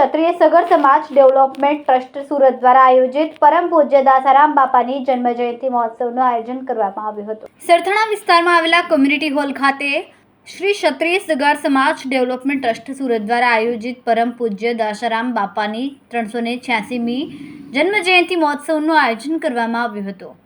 ક્ષત્રિય સગર સમાજ development trust Surat દ્વારા આયોજિત પરમ પૂજ્ય દાસારામ બાપાની જન્મ જયંતિ મહોત્સવનું આયોજન કરવામાં આવ્યું હતું. સરથાણા વિસ્તારમાં આવેલા કોમ્યુનિટી હોલ ખાતે શ્રી ક્ષત્રિય સગર સમાજ ડેવલપમેન્ટ ટ્રસ્ટ સુરત દ્વારા આયોજિત પરમ પૂજ્ય દાસારામ બાપાની ત્રણસો ને છ્યાસીમી જન્મ જયંતિ મહોત્સવનું આયોજન કરવામાં આવ્યું હતું.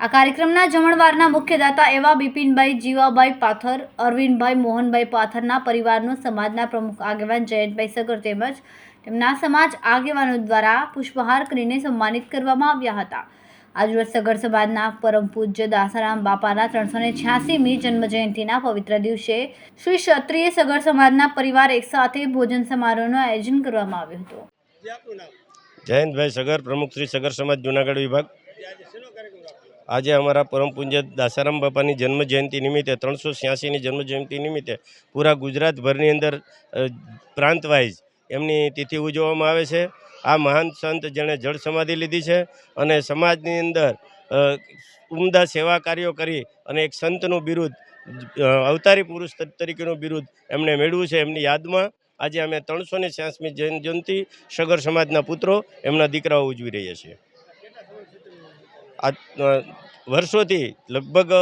આ કાર્યક્રમના જમણવારના મુખ્યદાતા એવા બિપિનભાઈ જીવાભાઈ પાથર અરવિંદભાઈ મોહનભાઈ પાથરના પરિવારનો સમાજના પ્રમુખ આગેવાન જયંતભાઈ સગર તેમજ તેમના સમાજ આગેવાનો દ્વારા પુષ્પહાર કરીને સન્માનિત કરવામાં આવ્યા હતા. આજરોજ સગર સમાજના પરમ પૂજ્ય દાસારામ બાપાના ત્રણસો ને છ્યાસીમી જન્મજયંતિના પવિત્ર દિવસે શ્રી ક્ષત્રિય સગર સમાજના પરિવાર એકસાથે ભોજન સમારોહનું આયોજન કરવામાં આવ્યું હતું. જયંતભાઈ સગર પ્રમુખ શ્રી સગર સમાજ જુનાગઢ વિભાગ. આજે અમારા પરમ પૂજ્ય દાસારામ બાપાની જન્મ જયંતિ નિમિત્તે ત્રણસો છ્યાસીની જન્મ જયંતિ નિમિત્તે પૂરા ગુજરાતભરની અંદર પ્રાંતવાઇઝ પ્રાંત વાઇઝ એમની તિથિ ઉજવવામાં આવે છે. આ મહાન સંત જેણે જળ સમાધિ લીધી છે અને સમાજની અંદર ઉમદા સેવા કાર્યો કરી અને એક સંતનું બિરુદ અવતારી પુરુષ તરીકેનું બિરુદ એમણે મેળવ્યું છે એમની યાદમાં. આજે અમે ત્રણસો ને છ્યાસમી જયંતિ, સગર સમાજના પુત્રો, એમના દીકરાઓ ઉજવી રહ્યા છીએ. આ વર્ષોથી લગભગ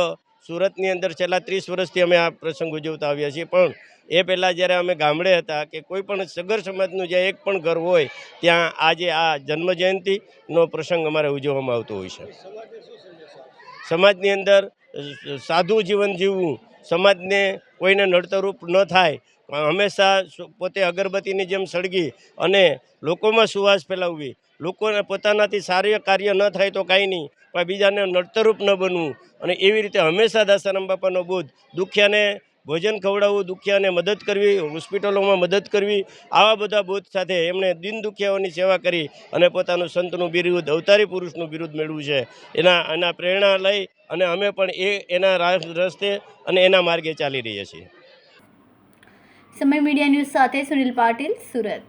સુરતની અંદર છેલ્લા ત્રીસ વર્ષથી અમે આ પ્રસંગ ઉજવતા આવ્યા છીએ. પણ એ પહેલાં જ્યારે અમે ગામડે હતા કે કોઈ પણ સગર સમાજનું જે એક પણ ઘર હોય, ત્યાં આજે આ જન્મ જયંતિનો પ્રસંગ અમારે ઉજવવામાં આવતો હોય છે. સમાજની અંદર સાદું જીવન જીવવું, સમાજને કોઈને નડતરરૂપ ન થાય હંમેશા પોતે અગરબત્તીની જેમ સળગી અને લોકોમાં સુવાસ ફેલાવવી. લોકોને પોતાનાથી સારું કાર્ય ન થાય તો કાંઈ નહીં, પણ બીજાને નડતરૂપ ન બનવું અને એવી રીતે હંમેશા દાસારામ બાપાનો બોધ, દુખ્યાને ભોજન ખવડાવવું, દુખિયાને મદદ કરવી, હોસ્પિટલોમાં મદદ કરવી, આવા બધા બોધ સાથે એમણે દિન દુખિયાઓની સેવા કરી અને પોતાનું સંતનું બિરુદ, અવતારી પુરુષનું બિરુદ મેળવ્યું છે. એના એના પ્રેરણા લઈ અને અમે પણ એ, એના રસ્તે અને એના માર્ગે ચાલી રહ્યા છીએ. સમય મીડિયા ન્યૂઝ સાથે સુનિલ પાટીલ સુરત.